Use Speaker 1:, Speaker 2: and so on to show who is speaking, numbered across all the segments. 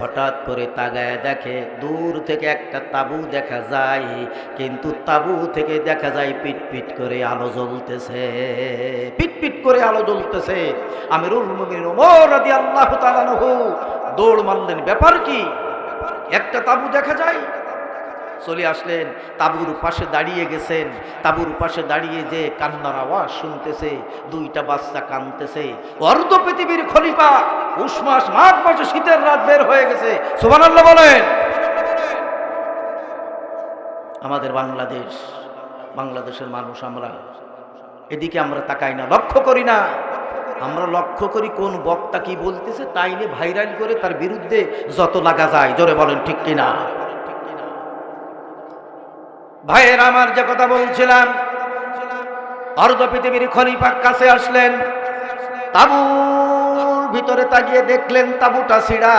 Speaker 1: হঠাৎ করে তাগায় দেখে দূর থেকে একটা তাবু দেখা যায়, কিন্তু তাবু থেকে দেখা যায় পিটপিট পিট করে আলো জ্বলতেছে। পিটপিট পিট করে আলো জ্বলতেছে। আমি আনহু দৌড় মারলেন। ব্যাপার কি? একটা তাবু দেখা যায় চলে আসলেন। তাবুর পাশে দাঁড়িয়ে গেছেন। তাবুর পাশে দাঁড়িয়ে যে কান্নার আওয়াজ শুনতেছে, দুইটা বাচ্চা কানতেছে অর্ধ পৃথিবীর খলিফা উষ মাস মাঘ মাসে শীতের রাত বের হয়ে গেছে। সুবান বলেন। আমাদের বাংলাদেশ, বাংলাদেশের মানুষ আমরা, এদিকে আমরা তাকাই না, লক্ষ্য করি না। আমরা লক্ষ্য করি কোন বক্তা কি বলতেছে, তাই নিয়ে ভাইরাল করে তার বিরুদ্ধে যত লাগা যায়, জোরে বলেন ঠিক কিনা? ভাইয়ের আমার যে কথা বলছিলাম, অর্ধ পৃথিবীর খলিফার কাছে আসলেন। তাবুর ভিতরে তাকিয়ে দেখলেন তাবুটা ছিড়া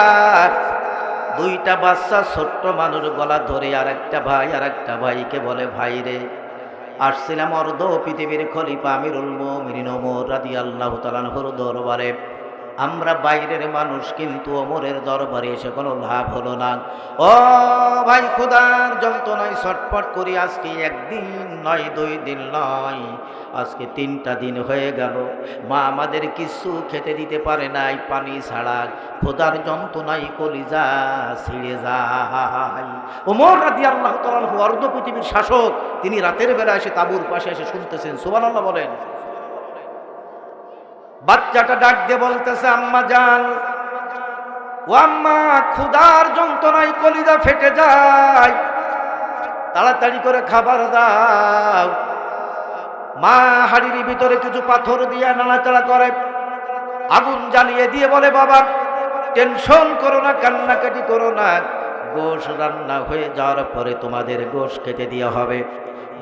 Speaker 1: দুইটা বাচ্চা ছোট্ট মানুষ গলা ধরে আর একটা ভাই আর একটা ভাইকে বলে, ভাই রে, আসছিলাম অর্ধ পৃথিবীর খলিফা আমিরুল মোমিনিন ওমর রাদিয়াল্লাহু তাআলার দরবারে। আমরা বাইরের মানুষ কিন্তু অমরের দরবারে এসে কোনো লাভ হলো না। ও ভাই খুদার যন্ত্রণায় ছটফট করি, আজকে একদিন নয়, দুই দিন নয়, আজকে তিনটা দিন হয়ে গেল। মা আমাদের কিছু খেতে দিতে পারে নাই, পানি ছাড়া। খোদার যন্ত্রণায় কলিজা ছিঁড়ে যায়। ওমর রাদি আল্লাহ তালু অর্ধ পৃথিবীর শাসক, তিনি রাতের বেলা এসে তাবুর পাশে এসে শুনতেছেন। সোমান আল্লাহ বলেন। বাচ্চাটা ডাক দিয়ে বলতেছে, আম্মা জান ও আম্মা, ক্ষুধার যন্ত্রণায় কলিজা ফেটে যায়। তাড়াতাড়ি করে খাবার দাও। মা হাড়ির ভিতরে কিছু পাথর দিয়ে নাড়াচাড়া করে। আগুন জ্বালিয়ে দিয়ে বলে, বাবা, টেনশন করো না, কান্নাকাটি করো না। গোশ রান্না হয়ে যাওয়ার পরে তোমাদের গোশ খেতে দেওয়া হবে।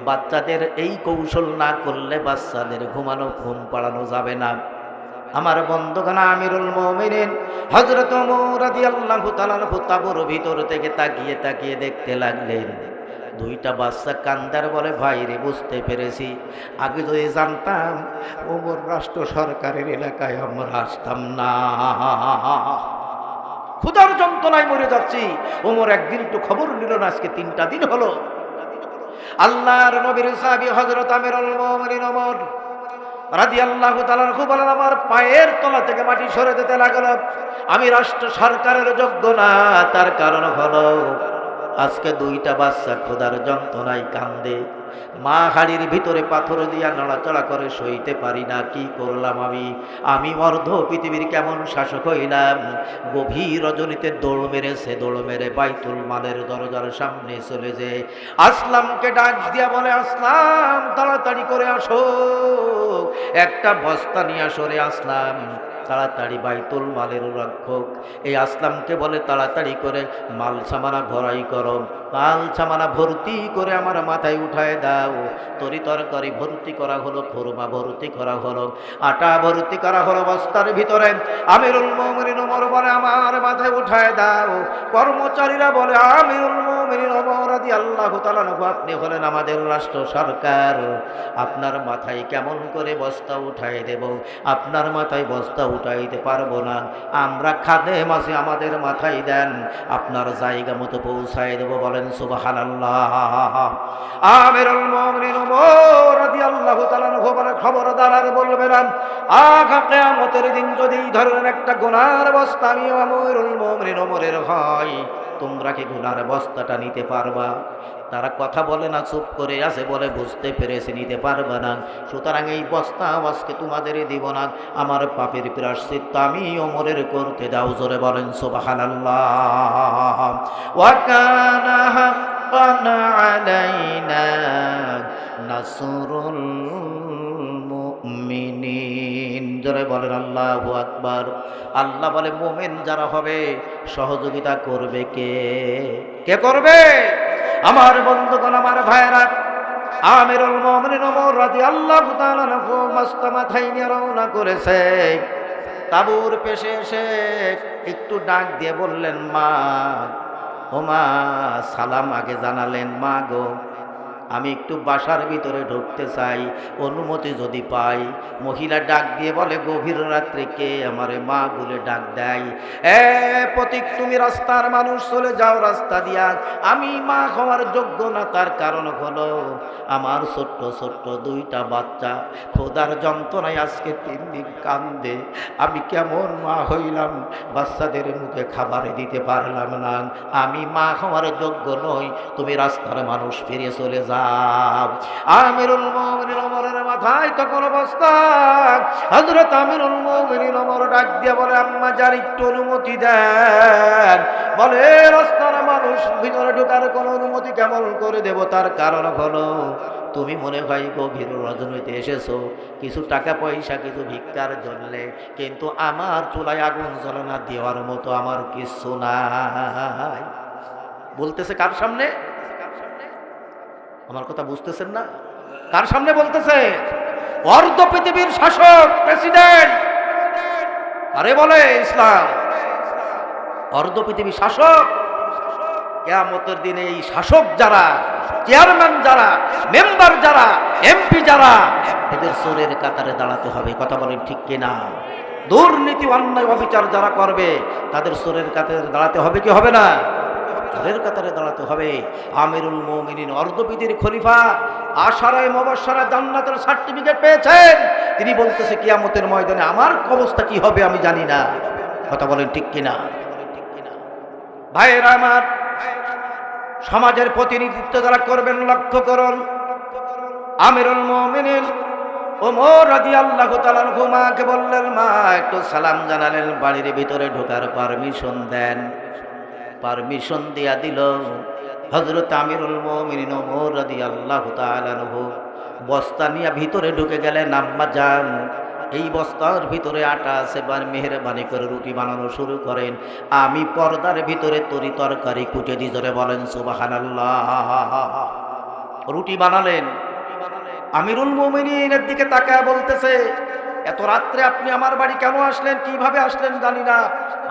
Speaker 1: বাচ্চাদের এই কৌশল না করলে বাচ্চাদের ঘুমানো, ঘুম পাড়ানো যাবে না। আমার বন্ধুগণ, আমিরুল মুমিনিন, হযরত ওমর রাদিয়াল্লাহু তাআলা তাবুর ভিতর থেকে তাকিয়ে তাকিয়ে দেখতে লাগলেন। দুইটা বাচ্চা কান্দার বলে, ভাই রে, বুঝতে পেরেছি। আগে যদি জানতাম ওমর রাষ্ট্র সরকারের এলাকায় আমরা আসতাম না। ক্ষুধার যন্ত্রণায় মরে যাচ্ছি। ওমর একদিন একটু খবর নিল না, আজকে তিনটা দিন হলো। আল্লাহর নবীর সাহাবী হযরত আমিরুল মুমিনিন ওমর রাদি আল্লাহ খুব বলেন, আমার পায়ের তলা থেকে মাটি সরে যেতে লাগল। আমি রাষ্ট্র সরকারের যোগ্য না, তার কারণ হলো আজকে দুইটা বাচ্চা খোদার যন্ত্রণায় কান্দে। মা হাড়ির ভিতরে পাথর দিয়া নড়াচড়া করে সইতে পারি না, কি করলাম আমি? আমি অর্ধ পৃথিবীর কেমন শাসক হইলাম? গভীর রজনীতে দৌড় মেরেছে দৌড় মেরে বাইতুল মালের দরজার সামনে চলে যে। আসলামকে ডাক দিয়া বলে, আসলাম, তাড়াতাড়ি করে আসো। একটা বস্তা নিয়ে সরে আসলাম। তাড়াতাড়ি বাইতুল মালের রক্ষক। এই আসলামকে বলে তাড়াতাড়ি করে মাল সামানা ভরাই করো। মাল সামানা ভর্তি করে আমার মাথায় উঠায় দাও। তরি তরকারি ভর্তি করা হলো, খুরমা ভর্তি করা হলো, আটা ভর্তি করা হলো বস্তার ভিতরে। আমিরুল মোমিনিন ওমর বলে, আমার মাথায় উঠায় দাও। কর্মচারীরা বলে, আমিরুল মোমিনিন ওমর আদি আল্লাহ তালানহু আপনি হলেন আমাদের রাষ্ট্র সরকার। আপনার মাথায় কেমন করে বস্তা উঠায় দেব? আপনার মাথায় বস্তা উঠাইতে পারব না। আমরা খাদে মাসে আমাদের মাথায় দেন। আপনার জায়গা মতো পৌঁছায় দেবো। দেব বলেন সুবাহান না। আগা কিয়ামতের দিন যদি এই ধরনের একটা গুনার বস্তা আমি আমিরুল মুমিনিন ওমরের তোমরা কি গুনার বস্তাটা নিতে পারবা? তারা কথা বলে না, চুপ করে আছে বলে বুঝতে পেরেছে, নিতে পারবে না। সুতরাং এই বস্তা আজকে তোমাদের দিব না। আমার পাপের প্রাশ্চিত্ত আমি ওমরের করতে দাও, জোরে বলেন সোবাহান মুমিনিন। জোরে বলেন, আল্লাহ আকবার। আল্লাহ বলে, মোমেন যারা হবে, সহযোগিতা করবে কে? কে করবে? আমার বন্ধুগণ, আমার ভাইরা আমিরুল মুমিনিন ওমর রাদিয়াল্লাহু তাআলা আনহু মস্ত মাথায় নিয়ে রওনা করেছে। তাবুর পেশে এসে একটু ডাক দিয়ে বললেন, মা, ও মা, সালাম আগে জানালেন, মা গো। আমি একটু বাসার ভিতরে ঢুকতে চাই, অনুমতি যদি পাই। মহিলা ডাক দিয়ে বলে, গভীর রাত্রে কে আমারে মা বলে ডাক দেয়? এ প্রতীক তুমি রাস্তার মানুষ, চলে যাও রাস্তা দিয়া। আমি মা হওয়ার যোগ্য না, তার কারণ হলো আমার ছোট্ট ছোট্ট দুইটা বাচ্চা। খোদার যন্ত্রণায় আজকে তিন দিন কান্দে। আমি কেমন মা হইলাম, বাচ্চাদের মুখে খাবারে দিতে পারলাম না। আমি মা হওয়ার যোগ্য নই, তুমি রাস্তার মানুষ ফিরে চলে যাও। মাথায় তখন অবস্থা। ডাক দিয়ে বলে একটু অনুমতি দেন। বলে রাস্তার মানুষ, ভিতরে ঢোকার কোনো অনুমতি কেমন করে দেব? তার কারণ হলো, তুমি মনে হয় গভীর রজনীতে এসেছ। কিছু টাকা পয়সা, কিছু ভিক্ষার জন্যে। কিন্তু আমার চুলায় আগুন জ্বলনা দেওয়ার মতো আমার কিছু নাই। বলতেছে কার সামনে? আমার কথা বুঝতেছেন না? কার সামনে বলতেছে? অর্ধ পৃথিবীর শাসক, প্রেসিডেন্ট। আরে বলে ইসলাম? অর্ধ পৃথিবীর শাসক। কেয়ামতের দিনে এই শাসক যারা, চেয়ারম্যান যারা, মেম্বার যারা, এমপি যারা, এদের সোরের কাতারে দাঁড়াতে হবে, কথা বলেন ঠিক কিনা? দুর্নীতি, অন্যায়, অবিচার যারা করবে, তাদের সোরের কাতারে দাঁড়াতে হবে কি হবে না? সোরের কাতারে দাঁড়াতে হবে? আমিরুল মোমিনিন অর্ধবিদির খলিফা, আশারায় মবাসারা জান্নাতের সার্টিফিকেট পেয়েছেন। তিনি বলতেছে, কিয়ামতের ময়দানে আমার অবস্থা কি হবে আমি জানি না। কথা বলেন ঠিক কিনা? ভাইয়েরা আমার, সমাজের প্রতিনিধিত্ব যারা করবেন, লক্ষ্য করুন। আমিরুল রাদি আল্লাহ বললেন, মা, একটু সালাম জানালেন, বাড়ির ভিতরে ঢোকার পারমিশন দেন। পারমিশন দিয়া দিল। হজরত আমিরুল রাদি আল্লাহ তালানহু বস্তা নিয়ে ভিতরে ঢুকে গেলেন, আম্মা যান। এই বস্তার ভিতরে আটা আছে বা মেহরবানি করে রুটি বানানো শুরু করেন। আমি পর্দার ভিতরে তরি তরকারি কুটে দিয়ে ধরে বলেন সুবাহান রুটি বানালেন। আমিরুল মোমিনের দিকে তাকায় বলতেছে, এত রাত্রে আপনি আমার বাড়ি কেন আসলেন? কীভাবে আসলেন জানি না।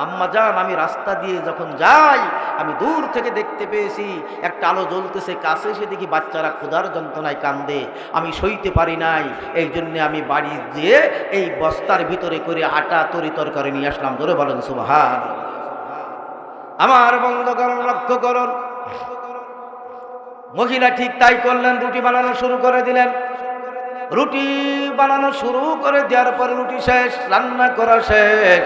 Speaker 1: আম্মা যান আমি রাস্তা দিয়ে যখন যাই, আমি দূর থেকে দেখতে পেয়েছি, একটা আলো জ্বলতেছে কাছে এসে দেখি বাচ্চারা ক্ষুধার যন্ত্রণায় কান্দে। আমি সইতে পারি নাই, এই জন্যে আমি বাড়ি দিয়ে এই বস্তার ভিতরে করে আটা তরি তরকারি নিয়ে আসলাম। ধরে বলেন সুবাহান আমার বন্ধ করুন লক্ষ্য করুন। মহিলা ঠিক তাই করলেন, রুটি বানানো শুরু করে দিলেন। রুটি বানানো শুরু করে দেওয়ার পরে রুটি শেষ, রান্না করা শেষ।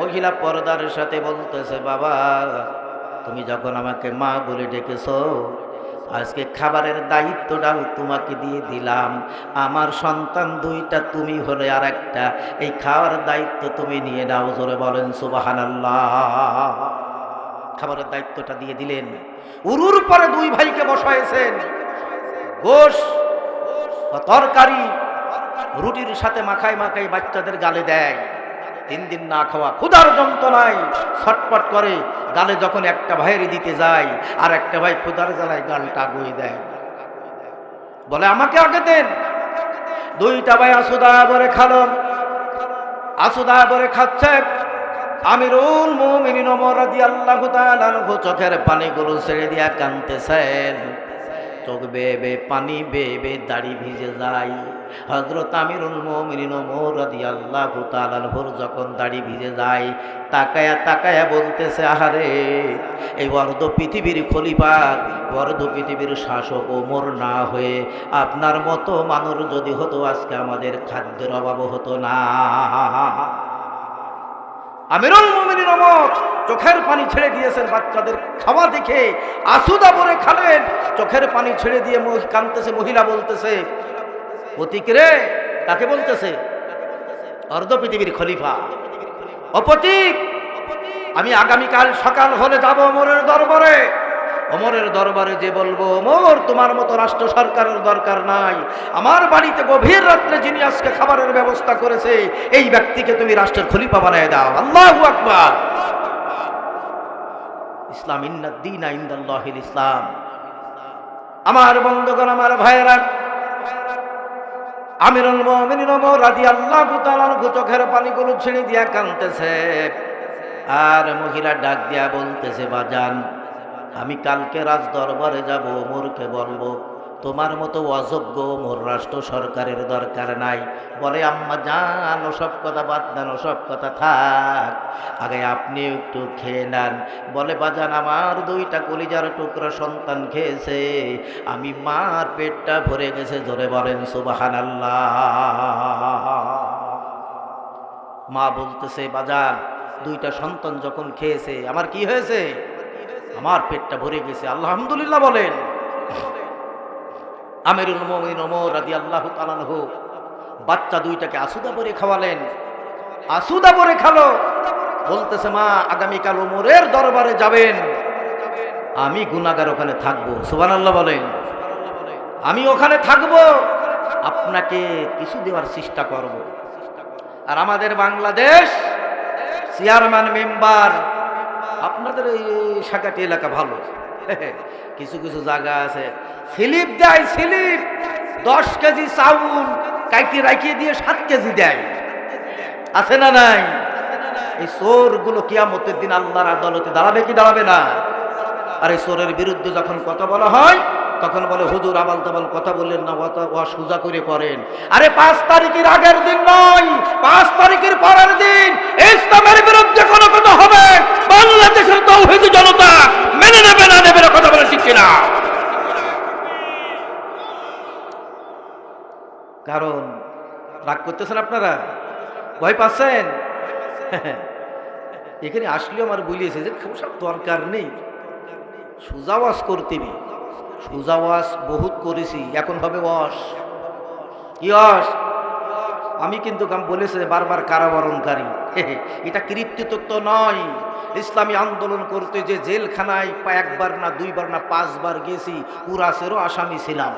Speaker 1: মহিলা পর্দার সাথে বলতেছে, বাবা, তুমি যখন আমাকে মা বলে ডেকেছ, আজকে খাবারের দায়িত্বটাও তোমাকে দিয়ে দিলাম। আমার সন্তান দুইটা, তুমি হলে আর একটা এই খাওয়ার দায়িত্ব তুমি নিয়ে নাও। জোরে বলেন সুবাহান খাবারের দায়িত্বটা দিয়ে দিলেন। উরুর পরে দুই ভাইকে বসাইছেন। গোশ তরকারি রুটির সাথে মাখায় মাখায় বাচ্চাদের গালে দেয়। তিন দিন না খাওয়া ক্ষুধার যন্ত্রণায় ছটপট করে, গালে যখন একটা ভাইয়ের দিতে যায়, আর একটা ভাই ক্ষুধার জ্বালায় গালটা গই দেয়। বলে, আমাকে আগে দেন। দুইটা ভাই আসুদা বরে খালো। আসুদা বরে খাচ্ছে। আমিরুল মুমিনিন রাদিয়াল্লাহু তাআলা আনহু চোখের পানিগুলো ছেড়ে দিয়া কাঁদতেছেন। চোখ বেয়ে বেয়ে পানি বেয়ে বেয়ে দাড়ি ভিজে যায়। হজরত আমিরুল মোমিনিন ওমর আনহুর যখন দাড়ি ভিজে যায়, তাকায়া তাকায়া বলতেছে, আহারে, এই অর্ধ পৃথিবীর খলিফা অর্ধ পৃথিবীর শাসক ওমর না হয়ে আপনার মতো মানুষ যদি হতো, আজকে আমাদের খাদ্যের অভাব হতো না। আমিরুল মোমিনীর অমত চোখের পানি ছেড়ে দিয়েছেন বাচ্চাদের খাওয়া দেখে। আসুদা বলে খালেন চোখের পানি ছেড়ে দিয়ে কাঁদতেছে মহিলা বলতেছে, প্রতীক রে, কাকে বলতেছে? অর্ধ পৃথিবীর খলিফা। অপতীক আমি আগামীকাল সকাল হলে যাব মোরের দরবারে। ওমরের দরবারে যে বলব ওমর তোমার মতো রাষ্ট্র সরকারের দরকার নাই। আমার বাড়িতে গভীর রাত্রে যিনি আজকে খাবারের ব্যবস্থা করেছে, এই ব্যক্তিকে তুমি রাষ্ট্রের খলিফা বানায় দাও। আল্লাহু আকবার। ইসলাম ইন্নাদ্দিন ইসলাম। আমার বন্ধুগণ, আমার ভাইয়েরা, আমিরুল মুমিনিন ওমর রাদিয়াল্লাহু তাআলা চোখের পানিগুলো ছেড়ে দিয়া কাঁদতেছে। আর মহিলা ডাক দিয়া বলতেছে, বাজান আমি কালকে রাজ দরবারে যাব, ওমরকে বলব, তোমার মতো অযোগ্য মোর রাষ্ট্র সরকারের দরকার নাই। বলে, আম্মা জান সব কথা বাদ দেন সব কথা থাক, আগে আপনি একটু খেয়ে নেন। বলে, বাজান, আমার দুইটা কলিজার টুকরা সন্তান খেয়েছে, আমি মার পেটটা ভরে গেছে, ধরে বলেন সুবাহান আল্লাহ মা বলতেছে বাজার দুইটা সন্তান যখন খেয়েছে, আমার কি হয়েছে? আমার পেটটা ভরে গেছে। আলহামদুলিল্লাহ বলেন। ওমর রাদি আল্লাহ বাচ্চা দুইটাকে আসুদা পরে খাওয়ালেন। আসুদা পরে খালো। বলতেছে, মা, আগামীকাল ওমরের দরবারে যাবেন। আমি গুনাগার ওখানে থাকব। সুবান আল্লাহ বলেন। আমি ওখানে থাকব। আপনাকে কিছু দেওয়ার চেষ্টা করব। আর আমাদের বাংলাদেশ চেয়ারম্যান মেম্বার আপনাদের এই শাখাটি এলাকা ভালো। কিছু কিছু জায়গা আছে। স্লিপ দেয়, স্লিপ। দশ কেজি চাউল কাইতে রাখিয়ে দিয়ে সাত কেজি দেয়। আছে না নাই? এই চোরগুলো কিয়ামতের দিন আল্লাহর আদালতে দাঁড়াবে কি দাঁড়াবে না? আর এই চোরের বিরুদ্ধে যখন কথা বলা হয়, তখন বলে, হুজুর আবাল তাবাল কথা বললেন না ও সোজা করে করেন আরে পাঁচ তারিখের আগের দিন নয়, পাঁচ তারিখের পরের দিন ইসলামের বিরুদ্ধে কোনো কথা হবে। বাংলাদেশের তৌহিদি জনতা মেনে নেবে না নেবে কথা বলে শিখছে না কারণ রাগ করতেছেন আপনারা? ভয় পাচ্ছেন? এখানে আসলেও আমার বলিয়েছে যে খুব সব দরকার নেই। সোজা ওয়াশ করতেবি সোজা ওয়াশ বহুত করেছি, এখন হবে ওয়াশ কি ওয়াশ আমি কিন্তু বলেছে বারবার কারাবরণকারী। এটা কৃত্রিত্ব নয়। ইসলামী আন্দোলন করতে যে জেলখানায় একবার না দুইবার না পাঁচবার গেছি কুরাসেরও আসামি ছিলাম।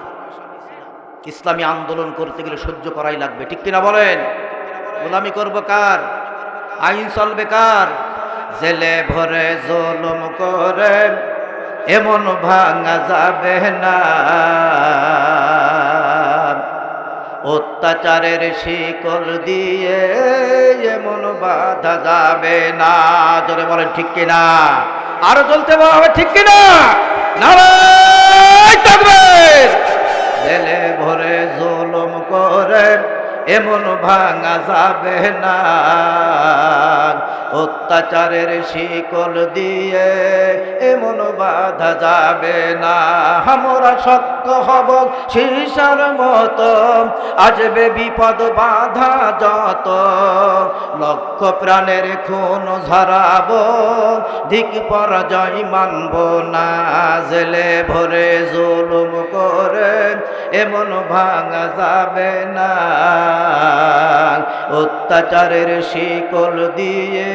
Speaker 1: ইসলামী আন্দোলন করতে গেলে সহ্য করাই লাগবে। ঠিক কিনা বলেন? গোলামি করব কার? আইন চলবে কার? জেলে ভরে জলম করে এমন ভাঙা যাবে না। অত্যাচারের শিকল দিয়ে এমন বাধা যাবে না। জোরে বলেন, ঠিক কিনা? আরও চলতে হবে, ঠিক কিনা? নারায় তাকবীর। এমন ভাঙা যাবে না। অত্যাচারের শিকল দিয়ে এমন বাধা যাবে না। আমরা শক্ত হব শিশার মতো। আসবে বিপদ বাধা যত। লক্ষ প্রাণের খুন ঝরাব, দিক পরাজয় মানব না। জেলে ভরে জুলুম করে এমন ভাঙা যাবে না। অত্যাচারের শিকল দিয়ে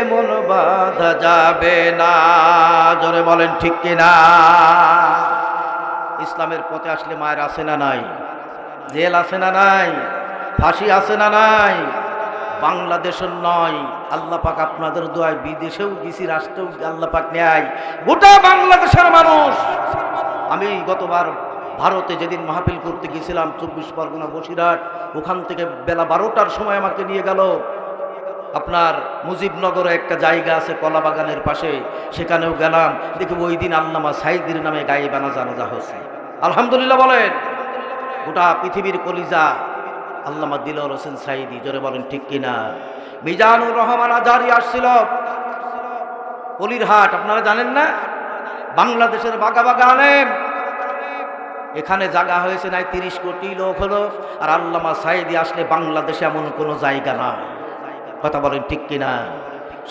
Speaker 1: এমন বাধা যাবে না। জোরে বলেন, ঠিক কিনা? ইসলামের পথে আসলে মায়ের আছে না নাই? জেল আছে না নাই? ফাঁসি আছে না নাই? বাংলাদেশের নয়। আল্লাহ পাক আপনাদের দোয়ায় বিদেশেও গেছি, রাষ্ট্রেও আল্লাহ পাক নেয় গোটা বাংলাদেশের মানুষ আমি গতবার ভারতে যেদিন মাহফিল করতে গিয়েছিলাম, চব্বিশ পরগনা বসিরহাট, ওখান থেকে বেলা বারোটার সময় আমাকে নিয়ে গেল। আপনার মুজিবনগরে একটা জায়গা আছে কলা বাগানের পাশে, সেখানেও গেলাম। দেখি ওই দিন আল্লামা সাইদির নামে গায়ে বানা জানাজা হচ্ছে। আলহামদুলিল্লাহ বলেন, গোটা পৃথিবীর কলিজা আল্লামা দিল হোসেন সাইদি, জোরে বলেন ঠিক কিনা? মিজানুর রহমান আজারি আসছিল। কলিরহাট, আপনারা জানেন না? বাংলাদেশের বাগা বাগা আনেন এখানে জায়গা হয়েছে নাই, তিরিশ কোটি লোক হলো। আর আল্লামা সাইদি আসলে বাংলাদেশে এমন কোনো জায়গা নাই। কথা বলেন ঠিক কিনা?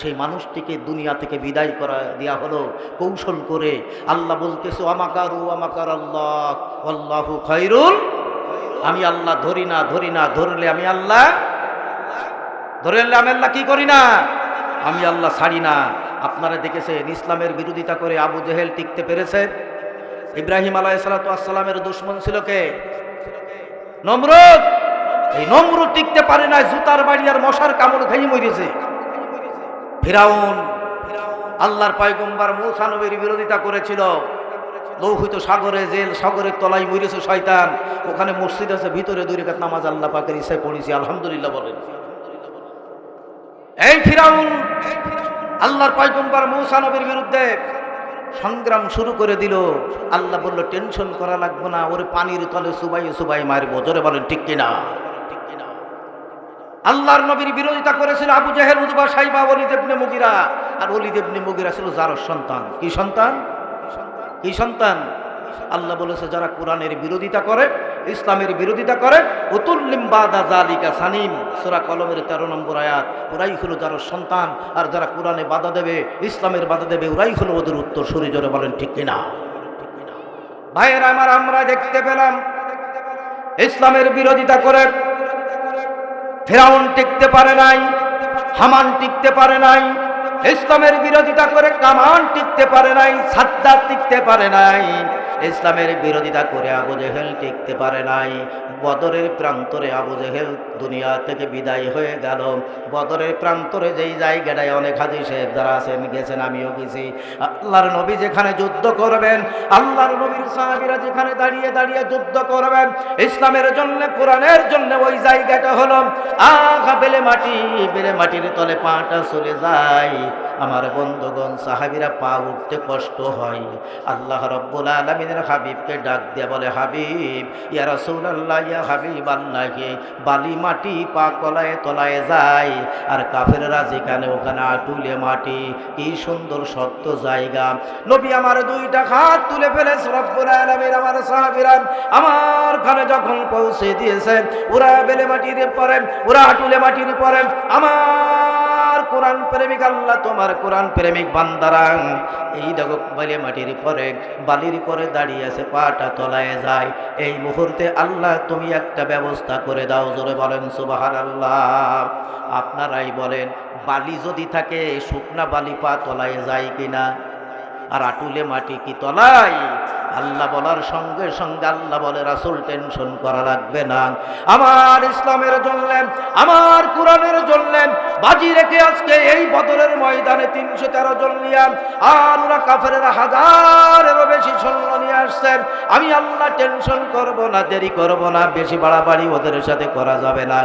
Speaker 1: সেই মানুষটিকে দুনিয়া থেকে বিদায় করা দেওয়া হলো কৌশল করে। আল্লাহ বলতেছে আমাকারু আমাকার আল্লাহ আল্লাহু খৈরুল আমি আল্লাহ ধরি না ধরি না, ধরলে আমি আল্লাহ, ধরলে আমি আল্লাহ কি করি না? আমি আল্লাহ ছাড়ি না। আপনারা দেখেছেন, ইসলামের বিরোধিতা করে আবু জেহেল টিকতে পেরেছে। ইব্রাহিম আলাইসালামের দুশ্মন ছিল কে? নমরুদ! এই নমরুদ টিকতে পারে না জুতার বাড়ি আর মশার কামড় খাই মরেছে। ফিরাউন, আল্লাহর পায়গম্বার মৌসা নবীর বিরোধিতা করেছিল। লৌহিত সাগরে, জেল সাগরের তলায় মরেছে শয়তান। ওখানে মসজিদ আছে, ভিতরে রেখাত নামাজ আল্লাহ পাকের ইসায় পড়েছি, আলহামদুলিল্লাহ বলেন। এই ফিরাউন আল্লাহর পয়গম্বর মৌসা নবীর বিরুদ্ধে সংগ্রাম শুরু করে দিল। আল্লাহ বলল, টেনশন করা লাগবে না, ওর পানির তলে সুবাই সুবাই মারবো। জোরে বলেন, ঠিক কিনা? আল্লাহর নবীর বিরোধিতা করেছিল আবু জাহেল উদ্বা সাইবা অলি দেবনে মুগিরা। আর অলি দেবনে মুগিরা ছিল যার সন্তান। কি সন্তান? কি সন্তান? আল্লাহ বলেছে, যারা কোরআনের বিরোধিতা করে ইসলামের বিরোধিতা করে। জালিকা সানিম। সুরা কলমের তেরো নম্বর আয়াত। ওরাই হলো যার সন্তান। আর যারা কোরআনে বাধা দেবে, ইসলামের বাধা দেবে ওরাই হলো ওদের উত্তর সরি জোরে বলেন, ঠিক কিনা? ভাইয়ের আমার, আমরা দেখতে পেলাম, ইসলামের বিরোধিতা করে ফেরাউন টিকতে পারে নাই, হামান টিকতে পারে নাই, ইসলামের বিরোধিতা করে কামান টিকতে পারে নাই সাদ্দার টিকতে পারে নাই। ইসলামের বিরোধিতা করে আবু জেহেল টিকতে পারে নাই। বদরের প্রান্তরে আবু জেহেল দুনিয়া থেকে বিদায় হয়ে গেল। বদরের প্রান্তরে যেই জায়গাটায় অনেক হাজি সাহেব যারা আছেন, গেছেন, আমিও গেছি। আল্লাহর নবী যেখানে যুদ্ধ করবেন, আল্লাহর নবীর সাহাবিরা যেখানে দাঁড়িয়ে দাঁড়িয়ে যুদ্ধ করবেন, ইসলামের জন্য, কোরআনের জন্য ওই জায়গাটা হলো আঘা বেলে মাটি, বেলে মাটির তলে পাটা চলে যায়। আমার বন্ধুগণ, সাহাবিরা পা উঠতে কষ্ট হয়। আল্লাহ রব্বুল আলমিনের হাবিবকে ডাক দিয়ে বলে, হাবিব, ইয়া রাসূলুল্লাহ, ইয়া হাবিব আল্লাহকে বালি মাটি পা কলায় তলায় যায় আর কাফেররা যেখানে ওখানে আটুলে মাটি, কি সুন্দর সত্য জায়গা। নবী আমার দুইটা হাত তুলে রব্বুল আলামিন আমার সাহাবীরা আমার ঘরে যখন পৌঁছে দিয়েছে ওরা বেলে মাটির পরে, ওরা আটুলে মাটির পরে, আমার কোরআন প্রেমিক, আল্লাহ তোমার কোরআন প্রেমিক বান্দারাং। এই দেখো বেলে মাটির পরে, বালির পরে দাঁড়িয়ে আছে, পাটা তলায় যায়। এই মুহূর্তে আল্লাহ তুমি একটা ব্যবস্থা করে দাও, জোরে বলেন সুবাহান আল্লাহ আপনারাই বলেন, বালি যদি থাকে, শুকনা বালি পা তলায় যায় কিনা? আর আটুলে মাটি কি তলায়? আল্লাহ বলার সঙ্গে সঙ্গে আল্লাহ বলে, রাসুল টেনশন করা লাগবে না। আমার ইসলামের জন্য, আমার কোরআনের জন্য, বাজি রেখে আজকে এই বদরের ময়দানে তিনশো তেরো জন নিয়ে আর ওরা কাফের হাজারেরও বেশি সৈন্য নিয়ে আসছেন। আমি আল্লাহ টেনশন করব না, দেরি করব না, বেশি বাড়াবাড়ি ওদের সাথে করা যাবে না।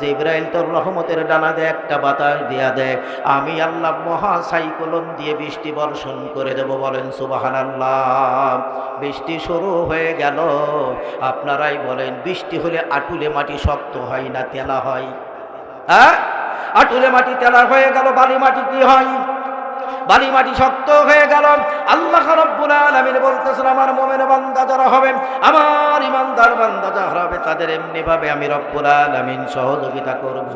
Speaker 1: জিব্রাইল তোর রহমতের ডানা দে, একটা বাতাস দিয়া দে। আমি আল্লাহ মহা সাইক্লোন দিয়ে বৃষ্টি বর্ষণ করে দেব, বলেন সুবাহান আল্লাহ বৃষ্টি শুরু হয়ে গেল। আপনারাই বলেন, বৃষ্টি হলে আটুলে মাটি শক্ত হয় না, তেলা হয়। হ্যাঁ? আটুলে মাটি তেলা হয়ে গেল, বালি মাটি কি হয়? বালি মাটি শক্ত হয়ে গেল। আল্লাহ রব্বুল আলামিন বলতেছেন, আমার মোমেন বান্দা যারা হবে, আমার ইমানদার বান্দা যারা হবে, তাদের এমনি ভাবে আমি রব্বুল আলামিন সহযোগিতা করব।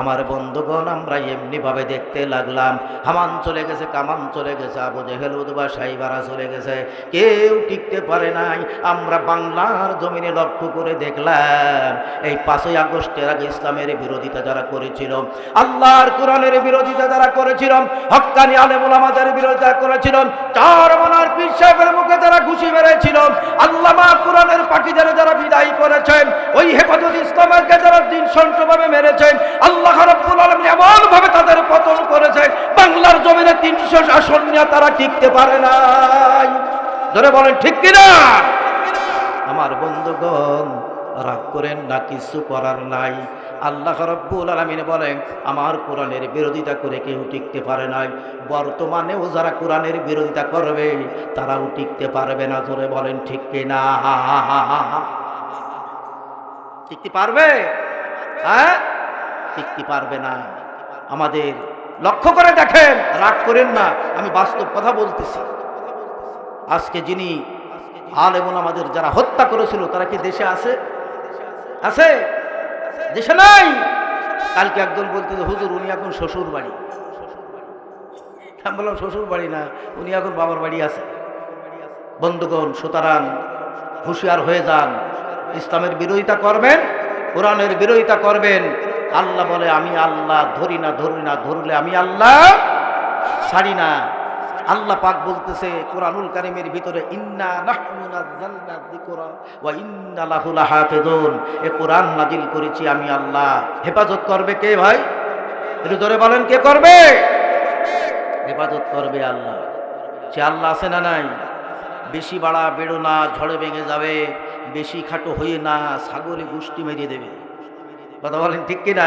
Speaker 1: আমার বন্ধুগণ, আমরা এমনি ভাবে দেখতে লাগলাম, হামান চলে গেছে, কামান চলে গেছে, আবু জেহেল, উদবা, সাইবারা চলে গেছে। কেউ টিকতে পারে নাই, আমরা বাংলার জমিনে লক্ষ্য করে দেখলাম, এই পাঁচই আগস্টের আগে ইসলামের বিরোধিতা যারা করেছিল, আল্লাহর কোরআনের বিরোধিতা যারা করেছিল হক্কানি আলেমুল আমাদের বিরোধিতা করেছিল চার মনার পীর সাহেবের মুখে যারা ঘুষি মেরেছিল, আল্লামা কোরআনের পাখিদের যারা বিদায় করেছেন, ওই হেফাজত ইসলামেরকে যারা দিন সন্টভাবে মেরেছেন, আল্লাহ রব্বুল আলম এমন ভাবে তাদের পতন করেছে বাংলার জমিনে তিনশো আসন নিয়ে তারা টিকতে পারে নাই। ধরে বলেন, ঠিক কিনা? আমার বন্ধুগণ রাগ করেন না, কিছু করার নাই। আল্লাহ রব্বুল আলমিন বলেন, আমার কোরআনের বিরোধিতা করে কেউ টিকতে পারে নাই। বর্তমানেও যারা কোরআনের বিরোধিতা করবে, তারাও টিকতে পারবে না। ধরে বলেন, ঠিক কিনা টিকতে পারবে? হ্যাঁ? টিকতে পারবে না। আমাদের লক্ষ্য করে দেখেন, রাগ করেন না। আমি বাস্তব কথা বলতেছি। আজকে যিনি আলেমন আমাদের যারা হত্যা করেছিল, তারা কি দেশে আছে? আছে? দেশে নাই? কালকে একজন বলতে হুজুর, উনি এখন শ্বশুর বাড়ি। বললাম, শ্বশুর বাড়ি না, উনি এখন বাবার বাড়ি আছে। বন্ধুগণ, সুতরাং হুঁশিয়ার হয়ে যান। ইসলামের বিরোধিতা করবেন, কোরআনের বিরোধিতা করবেন। আল্লাহ বলে, আমি আল্লাহ ধরি না ধরি না, ধরলে আমি আল্লাহ ছাড়ি না। আল্লাহ পাক বলতেছে কোরআনুল কারিমের ভিতরে, ইন্না ওয়া ইন্না লাহু লাহাফিজুন এ কোরআন নাজিল করেছি আমি আল্লাহ। হেফাজত করবে কে ভাই? একটু জোরে বলেন, কে করবে? হেফাজত করবে আল্লাহ। সে আল্লাহ আছে না নাই? বেশি বাড়া বেড়ো না, ঝড়ে ভেঙে যাবে। বেশি খাটো হয়ে না, ছাগলে গুষ্টি মেরিয়ে দেবে। কথা বলেন ঠিক কিনা?